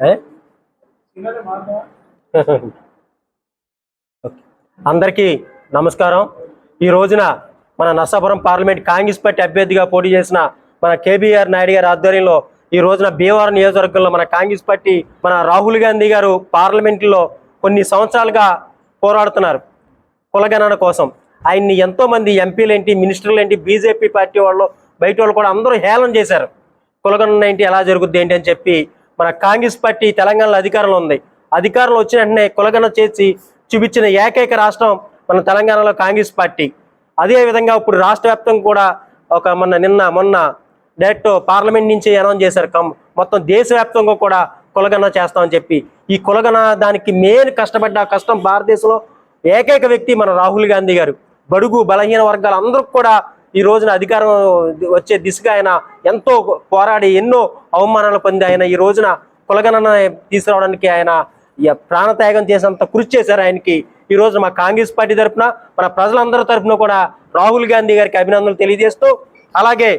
ఏ? అందరికీ నమస్కారం. ఈ రోజున మన నర్సాపురం పార్లమెంట్ కాంగ్రెస్ పార్టీ అభ్యర్థిగా పోటీ చేసిన మన కేబీఆర్ నాయుడు గారి ఆధ్వర్యంలో ఈ రోజున భీమవరం నియోజకవర్గంలో మన కాంగ్రెస్ పార్టీ మన రాహుల్ గాంధీ గారు పార్లమెంట్లో కొన్ని సంవత్సరాలుగా పోరాడుతున్నారు. కులగణన కోసం. ఆయన్ని ఎంతో మంది ఎంపీలు ఏంటి మినిస్టర్లు ఏంటి బీజేపీ పార్టీ వాళ్ళు బయట వాళ్ళు కూడా అందరూ హేళన చేశారు. కులగణన ఏంటి ఎలా జరుగుద్ది ఏంటి అని చెప్పి మన కాంగ్రెస్ పార్టీ తెలంగాణలో అధికారంలో ఉంది. అధికారంలో వచ్చిన వెంటనే కులగణన చేసి చూపించిన ఏకైక రాష్ట్రం మన తెలంగాణలో కాంగ్రెస్ పార్టీ. అదేవిధంగా ఇప్పుడు రాష్ట్ర వ్యాప్తం కూడా ఒక మొన్న నిన్న మొన్న డైరెక్ట్ పార్లమెంట్ నుంచి అనౌన్స్ చేశారు. కమ్ మొత్తం దేశవ్యాప్తంగా కూడా కులగణన చేస్తామని చెప్పి. ఈ కులగణ దానికి మెయిన్ కష్టపడ్డ కష్టం భారతదేశంలో ఏకైక వ్యక్తి మన రాహుల్ గాంధీ గారు. బడుగు బలహీన వర్గాలు అందరూ కూడా ఈ రోజున అధికారం వచ్చే దిశగా ఆయన ఎంతో పోరాడి ఎన్నో అవమానాలు పొంది ఆయన ఈ రోజున కులగణన తీసుకురావడానికి ఆయన ఈ ప్రాణత్యాగం చేసినంత కృషి చేశారు ఆయనకి. ఈ రోజు మా కాంగ్రెస్ పార్టీ తరఫున మన ప్రజలందరి తరఫున కూడా రాహుల్ గాంధీ గారికి అభినందనలు తెలియజేస్తూ అలాగే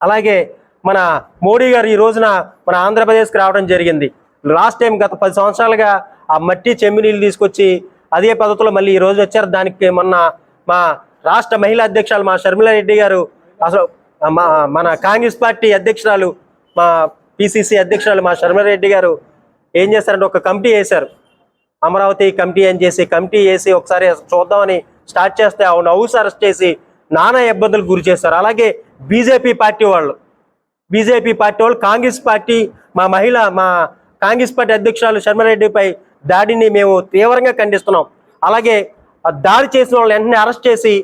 అలాగే మన మోడీ గారు ఈ రోజున మన ఆంధ్రప్రదేశ్కి రావడం జరిగింది. లాస్ట్ టైం గత పది సంవత్సరాలుగా ఆ మట్టి చెమ్మినీళ్ళు తీసుకొచ్చి అదే పద్ధతిలో మళ్ళీ ఈ రోజు వచ్చారు. దానికి మొన్న మా రాష్ట్ర మహిళా అధ్యక్షులు మా షర్మిలారెడ్డి గారు అసలు మా మన కాంగ్రెస్ పార్టీ అధ్యక్షురాలు మా పిసిసి అధ్యక్షురాలు మా షర్మిలారెడ్డి గారు ఏం చేశారంటే ఒక కమిటీ వేశారు. అమరావతి కమిటీ అని చేసి కమిటీ వేసి ఒకసారి చూద్దామని స్టార్ట్ చేస్తే ఆవిడ హౌస్ అరెస్ట్ చేసి నానా ఇబ్బందులకు గురి చేస్తారు అలాగే బీజేపీ పార్టీ వాళ్ళు బీజేపీ పార్టీ వాళ్ళు కాంగ్రెస్ పార్టీ మా మహిళ మా కాంగ్రెస్ పార్టీ అధ్యక్షురాలు శర్మారెడ్డిపై దాడిని మేము తీవ్రంగా ఖండిస్తున్నాం. అలాగే దాడి చేసిన వాళ్ళని వెంటనే అరెస్ట్ చేసి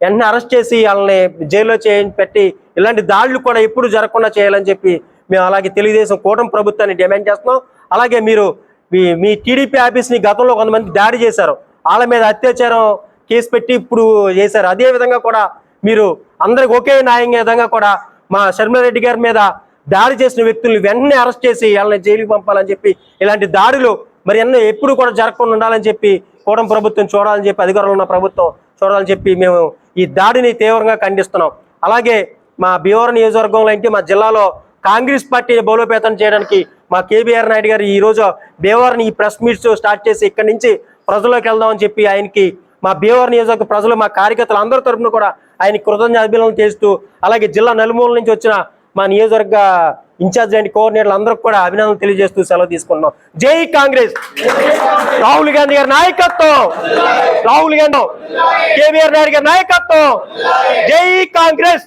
వెంటనే అరెస్ట్ చేసి వాళ్ళని జైల్లో చే పెట్టి ఇలాంటి దాడులు కూడా ఎప్పుడు జరగకుండా చేయాలని చెప్పి మేము అలాగే తెలుగుదేశం కూటమి ప్రభుత్వాన్ని డిమాండ్ చేస్తున్నాం. అలాగే మీరు మీ మీ టీడీపీ ఆఫీస్ని గతంలో కొంతమంది దాడి చేశారు. వాళ్ళ మీద అత్యాచారం కేసు పెట్టి ఇప్పుడు చేశారు. అదే విధంగా కూడా మీరు అందరికి ఒకే న్యాయం విధంగా కూడా మా శర్మిలారెడ్డి గారి మీద దాడి చేసిన వ్యక్తుల్ని వెంటనే అరెస్ట్ చేసి వాళ్ళని జైలుకి పంపాలని చెప్పి ఇలాంటి దాడులు మరి ఎన్నో ఎప్పుడు కూడా జరగకుండా ఉండాలని చెప్పి కూడం ప్రభుత్వం చూడాలని చెప్పి అధికారంలో ఉన్న ప్రభుత్వం చూడాలని చెప్పి మేము ఈ దాడిని తీవ్రంగా ఖండిస్తున్నాం. అలాగే మా భీమవరం నియోజకవర్గంలో ఏంటి మా జిల్లాలో కాంగ్రెస్ పార్టీని బలోపేతం చేయడానికి మా కేబీఆర్ నాయుడు గారు ఈరోజు బీవర్ని ఈ ప్రెస్ మీట్స్ స్టార్ట్ చేసి ఇక్కడి నుంచి ప్రజల్లోకి వెళ్దామని చెప్పి ఆయనకి మా బీవర్ నియోజకవర్గ ప్రజలు మా కార్యకర్తలు అందరి తరపున కూడా ఆయన కృతజ్ఞ చేస్తూ అలాగే జిల్లా నలుమూల నుంచి వచ్చిన మా నియోజకవర్గ ఇన్ఛార్జ్ అండ్ కోఆర్డినేటర్లు అందరికి కూడా అభినందనలు తెలియజేస్తూ సెలవు తీసుకుంటున్నాం. జై కాంగ్రెస్! రాహుల్ గాంధీ గారి నాయకత్వం! రాహుల్ గాంధీ కేవీఆర్ నాయుడు గారి నాయకత్వం! జై కాంగ్రెస్!